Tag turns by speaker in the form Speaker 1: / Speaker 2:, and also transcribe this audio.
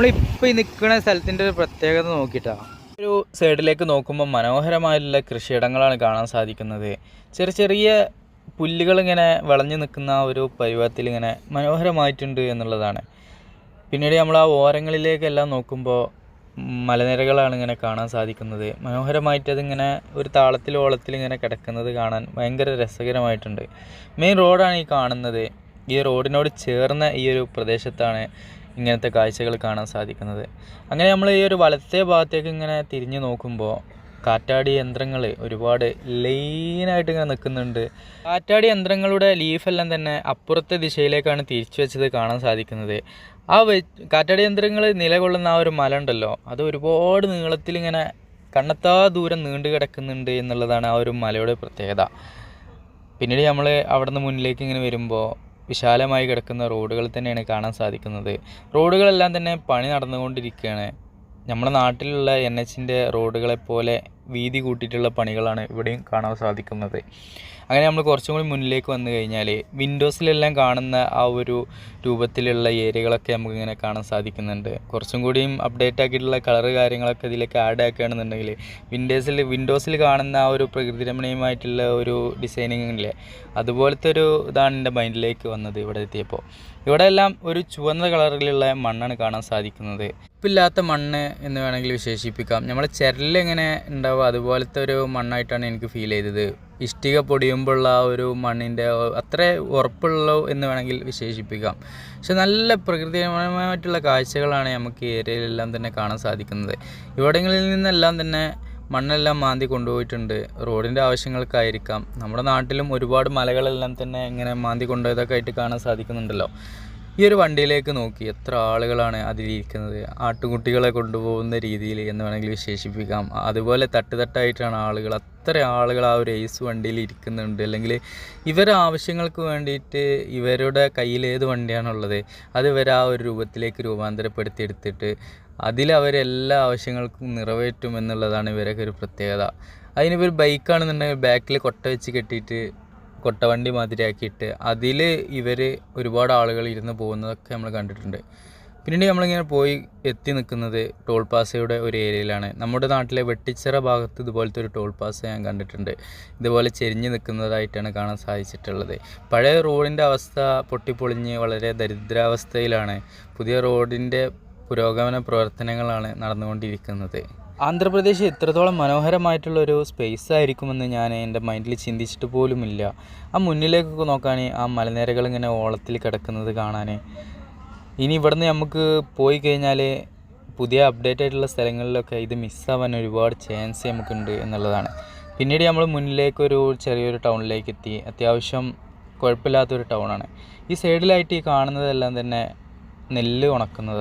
Speaker 1: നമ്മളിപ്പോൾ ഈ നിൽക്കുന്ന സ്ഥലത്തിന്റെ ഒരു പ്രത്യേകത നോക്കിയിട്ടാ ഒരു സൈഡിലേക്ക് നോക്കുമ്പോൾ മനോഹരമായിട്ടുള്ള കൃഷിയിടങ്ങളാണ് കാണാൻ സാധിക്കുന്നത്. ചെറിയ ചെറിയ പുല്ലുകൾ ഇങ്ങനെ വളഞ്ഞു നിൽക്കുന്ന ഒരു പരുവത്തിൽ ഇങ്ങനെ മനോഹരമായിട്ടുണ്ട് എന്നുള്ളതാണ്. പിന്നീട് നമ്മൾ ആ ഓരങ്ങളിലേക്കെല്ലാം നോക്കുമ്പോൾ മലനിരകളാണ് ഇങ്ങനെ കാണാൻ സാധിക്കുന്നത്. മനോഹരമായിട്ട് അതിങ്ങനെ ഒരു താളത്തിൽ ഓളത്തിൽ ഇങ്ങനെ കിടക്കുന്നത് കാണാൻ ഭയങ്കര രസകരമായിട്ടുണ്ട്. മെയിൻ റോഡാണ് ഈ കാണുന്നത്. ഈ റോഡിനോട് ചേർന്ന ഈ ഒരു പ്രദേശത്താണ് ഇങ്ങനത്തെ കാഴ്ചകൾ കാണാൻ സാധിക്കുന്നത്. അങ്ങനെ നമ്മൾ ഈ ഒരു വലത്തെ ഭാഗത്തേക്ക് ഇങ്ങനെ തിരിഞ്ഞു നോക്കുമ്പോൾ കാറ്റാടി യന്ത്രങ്ങൾ ഒരുപാട് ലൈനായിട്ട് ഇങ്ങനെ നിൽക്കുന്നുണ്ട്. കാറ്റാടി യന്ത്രങ്ങളുടെ ലീഫെല്ലാം തന്നെ അപ്പുറത്തെ ദിശയിലേക്കാണ് തിരിച്ചു വെച്ചത് കാണാൻ സാധിക്കുന്നത്. ആ കാറ്റാടി യന്ത്രങ്ങൾ നിലകൊള്ളുന്ന ആ ഒരു മല ഉണ്ടല്ലോ അത് ഒരുപാട് നീളത്തിൽ ഇങ്ങനെ കണ്ണത്താ ദൂരം നീണ്ടു കിടക്കുന്നുണ്ട് എന്നുള്ളതാണ് ആ ഒരു മലയുടെ പ്രത്യേകത. പിന്നീട് നമ്മൾ അവിടുന്ന് മുന്നിലേക്ക് ഇങ്ങനെ വരുമ്പോൾ വിശാലമായി കിടക്കുന്ന റോഡുകൾ തന്നെയാണ് കാണാൻ സാധിക്കുന്നത്. റോഡുകളെല്ലാം തന്നെ പണി നടന്നുകൊണ്ടിരിക്കുകയാണ്. നമ്മുടെ നാട്ടിലുള്ള എൻ എച്ചിന്റെ റോഡുകളെപ്പോലെ വീതി കൂട്ടിയിട്ടുള്ള പണികളാണ് ഇവിടെയും കാണാൻ സാധിക്കുന്നത്. അങ്ങനെ നമ്മൾ കുറച്ചും കൂടി മുന്നിലേക്ക് വന്നു കഴിഞ്ഞാൽ വിൻഡോസിലെല്ലാം കാണുന്ന ആ ഒരു രൂപത്തിലുള്ള ഏരിയകളൊക്കെ നമുക്കിങ്ങനെ കാണാൻ സാധിക്കുന്നുണ്ട്. കുറച്ചും കൂടിയും അപ്ഡേറ്റ് ആക്കിയിട്ടുള്ള കളറ് കാര്യങ്ങളൊക്കെ ഇതിലേക്ക് ആഡ് ആക്കുകയാണെന്നുണ്ടെങ്കിൽ വിൻഡോസിൽ വിൻഡോസിൽ കാണുന്ന ആ ഒരു പ്രകൃതി രമണീയമായിട്ടുള്ള ഒരു ഡിസൈനിങ് ഇല്ലേ? അതുപോലത്തെ ഒരു ഇതാണ് എന്റെ മൈൻഡിലേക്ക് വന്നത് ഇവിടെ എത്തിയപ്പോൾ. ഇവിടെ എല്ലാം ഒരു ചുവന്ന കളറിലുള്ള മണ്ണാണ് കാണാൻ സാധിക്കുന്നത്. ഉപ്പില്ലാത്ത മണ്ണ് എന്ന് വേണമെങ്കിൽ വിശേഷിപ്പിക്കാം. നമ്മൾ ചിരലെങ്ങനെ ഉണ്ടാവുക അതുപോലത്തെ ഒരു മണ്ണായിട്ടാണ് എനിക്ക് ഫീൽ ചെയ്തത്. ഇഷ്ടിക പൊടിയുമ്പോഴുള്ള ആ ഒരു മണ്ണിന്റെ അത്ര ഉറപ്പുള്ള എന്ന് വേണമെങ്കിൽ വിശേഷിപ്പിക്കാം. പക്ഷെ നല്ല പ്രകൃതിപരമായിട്ടുള്ള കാഴ്ചകളാണ് നമുക്ക് ഈ ഏരിയയിലെല്ലാം തന്നെ കാണാൻ സാധിക്കുന്നത്. ഇവിടങ്ങളിൽ നിന്നെല്ലാം തന്നെ മണ്ണെല്ലാം മാന്തി കൊണ്ടുപോയിട്ടുണ്ട്. റോഡിന്റെ ആവശ്യങ്ങൾക്കായിരിക്കാം. നമ്മുടെ നാട്ടിലും ഒരുപാട് മലകളെല്ലാം തന്നെ ഇങ്ങനെ മാന്തി കൊണ്ടുപോയതൊക്കെ ആയിട്ട് കാണാൻ സാധിക്കുന്നുണ്ടല്ലോ. ഈ ഒരു വണ്ടിയിലേക്ക് നോക്കി എത്ര ആളുകളാണ് അതിലിരിക്കുന്നത്? ആട്ടുകുട്ടികളെ കൊണ്ടുപോകുന്ന രീതിയിൽ എന്ന് വേണമെങ്കിൽ വിശേഷിപ്പിക്കാം. അതുപോലെ തട്ടുതട്ടായിട്ടാണ് ആളുകൾ. അത്ര ആളുകൾ ആ ഒരു എയ്സ് വണ്ടിയിൽ ഇരിക്കുന്നുണ്ട്. അല്ലെങ്കിൽ ഇവരുടെ ആവശ്യങ്ങൾക്ക് വേണ്ടിയിട്ട് ഇവരുടെ കയ്യിൽ ഏത് വണ്ടിയാണുള്ളത് അത് ഇവർ ആ ഒരു രൂപത്തിലേക്ക് രൂപാന്തരപ്പെടുത്തി എടുത്തിട്ട് അതിലവരെല്ലാ ആവശ്യങ്ങൾക്കും നിറവേറ്റും എന്നുള്ളതാണ് ഇവരൊക്കെ ഒരു പ്രത്യേകത. അതിനിപ്പോൾ ഒരു ബൈക്കാണെന്നുണ്ടെങ്കിൽ ബാക്കിൽ കൊട്ട വെച്ച് കെട്ടിയിട്ട് കൊട്ടവണ്ടി മാതിരിയാക്കിയിട്ട് അതിൽ ഇവർ ഒരുപാട് ആളുകൾ ഇരുന്ന് പോകുന്നതൊക്കെ നമ്മൾ കണ്ടിട്ടുണ്ട്. പിന്നീട് നമ്മളിങ്ങനെ പോയി എത്തി നിൽക്കുന്നത് ടോൾ പാസയുടെ ഒരു ഏരിയയിലാണ്. നമ്മുടെ നാട്ടിലെ വെട്ടിച്ചിറ ഭാഗത്ത് ഇതുപോലത്തെ ഒരു ടോൾ പാസ ഞാൻ കണ്ടിട്ടുണ്ട്. ഇതുപോലെ ചെരിഞ്ഞ് നിൽക്കുന്നതായിട്ടാണ് കാണാൻ സാധിച്ചിട്ടുള്ളത്. പഴയ റോഡിന്റെ അവസ്ഥ പൊട്ടിപ്പൊളിഞ്ഞ് വളരെ ദരിദ്രാവസ്ഥയിലാണ്. പുതിയ റോഡിന്റെ പുരോഗമന പ്രവർത്തനങ്ങളാണ് നടന്നുകൊണ്ടിരിക്കുന്നത്. ആന്ധ്രാപ്രദേശ് എത്രത്തോളം മനോഹരമായിട്ടുള്ള ഒരു സ്പേസ് ആയിരിക്കുമെന്ന് ഞാൻ എന്റെ മൈൻഡിൽ ചിന്തിച്ചിട്ട് പോലുമില്ല. ആ മുന്നിലേക്കൊക്കെ നോക്കാൻ ആ മലനിരകൾ ഇങ്ങനെ ഓളത്തിൽ കിടക്കുന്നത് കാണാൻ ഇനി ഇവിടുന്ന് നമുക്ക് പോയി കഴിഞ്ഞാൽ പുതിയ അപ്ഡേറ്റ് ആയിട്ടുള്ള സ്ഥലങ്ങളിലൊക്കെ ഇത് മിസ്സാവാൻ ഒരുപാട് ചാൻസ് നമുക്കുണ്ട് എന്നുള്ളതാണ്. പിന്നീട് നമ്മൾ മുന്നിലേക്കൊരു ചെറിയൊരു ടൗണിലേക്ക് എത്തി അത്യാവശ്യം കുഴപ്പമില്ലാത്തൊരു ടൗണാണ് ഈ സൈഡിലായിട്ട് ഈ കാണുന്നതെല്ലാം തന്നെ നെല്ല് ഉണക്കുന്നതാണ്.